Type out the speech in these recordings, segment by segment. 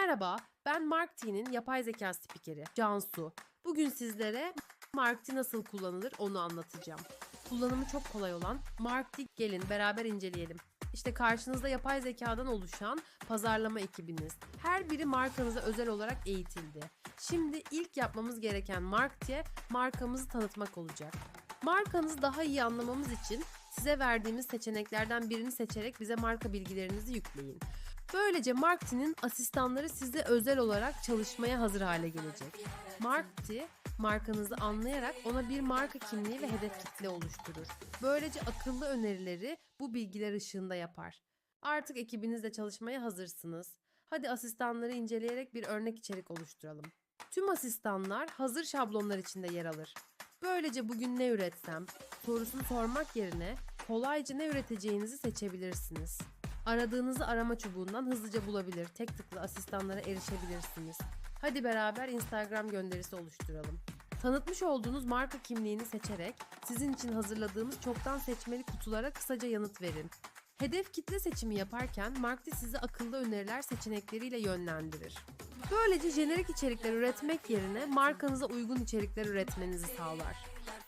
Merhaba, ben Mark yapay zeka spikeri Cansu. Bugün sizlere Mark nasıl kullanılır onu anlatacağım. Kullanımı çok kolay olan Mark gelin beraber inceleyelim. İşte karşınızda yapay zekadan oluşan pazarlama ekibiniz. Her biri markanıza özel olarak eğitildi. Şimdi ilk yapmamız gereken Mark markamızı tanıtmak olacak. Markanızı daha iyi anlamamız için size verdiğimiz seçeneklerden birini seçerek bize marka bilgilerinizi yükleyin. Böylece Markti'nin asistanları size özel olarak çalışmaya hazır hale gelecek. Markti, markanızı anlayarak ona bir marka kimliği ve hedef kitle oluşturur. Böylece akıllı önerileri bu bilgiler ışığında yapar. Artık ekibinizle çalışmaya hazırsınız. Hadi asistanları inceleyerek bir örnek içerik oluşturalım. Tüm asistanlar hazır şablonlar içinde yer alır. Böylece bugün ne üretsem sorusunu sormak yerine kolayca ne üreteceğinizi seçebilirsiniz. Aradığınızı arama çubuğundan hızlıca bulabilir, tek tıkla asistanlara erişebilirsiniz. Hadi beraber Instagram gönderisi oluşturalım. Tanıtmış olduğunuz marka kimliğini seçerek sizin için hazırladığımız çoktan seçmeli kutulara kısaca yanıt verin. Hedef kitle seçimi yaparken Markti sizi akıllı öneriler seçenekleriyle yönlendirir. Böylece jenerik içerikler üretmek yerine markanıza uygun içerikler üretmenizi sağlar.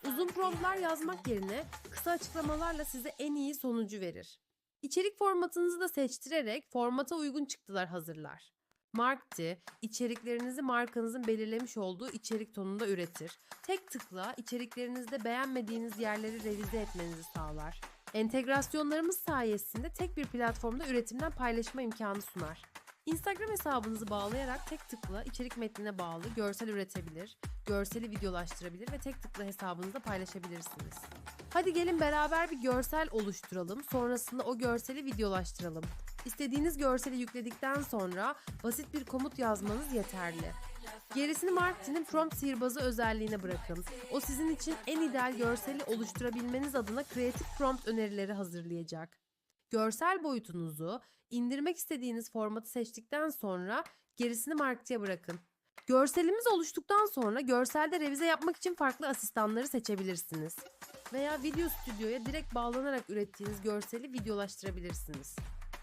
Uzun promptlar yazmak yerine kısa açıklamalarla size en iyi sonucu verir. İçerik formatınızı da seçtirerek formata uygun çıktılar hazırlar. Markti, içeriklerinizi markanızın belirlemiş olduğu içerik tonunda üretir. Tek tıkla içeriklerinizde beğenmediğiniz yerleri revize etmenizi sağlar. Entegrasyonlarımız sayesinde tek bir platformda üretimden paylaşma imkanı sunar. Instagram hesabınızı bağlayarak tek tıkla içerik metnine bağlı görsel üretebilir, görseli videolaştırabilir ve tek tıkla hesabınızda paylaşabilirsiniz. Hadi gelin beraber bir görsel oluşturalım, sonrasında o görseli videolaştıralım. İstediğiniz görseli yükledikten sonra basit bir komut yazmanız yeterli. Gerisini Marketing'in prompt sihirbazı özelliğine bırakın. O sizin için en ideal görseli oluşturabilmeniz adına kreatif prompt önerileri hazırlayacak. Görsel boyutunuzu indirmek istediğiniz formatı seçtikten sonra gerisini Market'e bırakın. Görselimiz oluştuktan sonra görselde revize yapmak için farklı asistanları seçebilirsiniz. Veya video stüdyoya direkt bağlanarak ürettiğiniz görseli videolaştırabilirsiniz.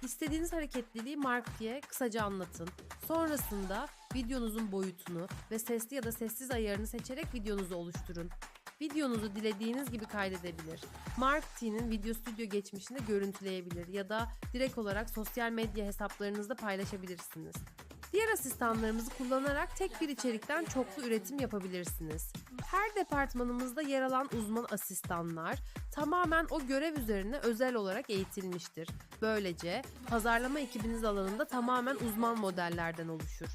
İstediğiniz hareketliliği Market'e kısaca anlatın. Sonrasında videonuzun boyutunu ve sesli ya da sessiz ayarını seçerek videonuzu oluşturun. Videonuzu dilediğiniz gibi kaydedebilir. Mark T'nin Video Studio geçmişini görüntüleyebilir ya da direkt olarak sosyal medya hesaplarınızda paylaşabilirsiniz. Diğer asistanlarımızı kullanarak tek bir içerikten çoklu üretim yapabilirsiniz. Her departmanımızda yer alan uzman asistanlar tamamen o görev üzerine özel olarak eğitilmiştir. Böylece pazarlama ekibiniz alanında tamamen uzman modellerden oluşur.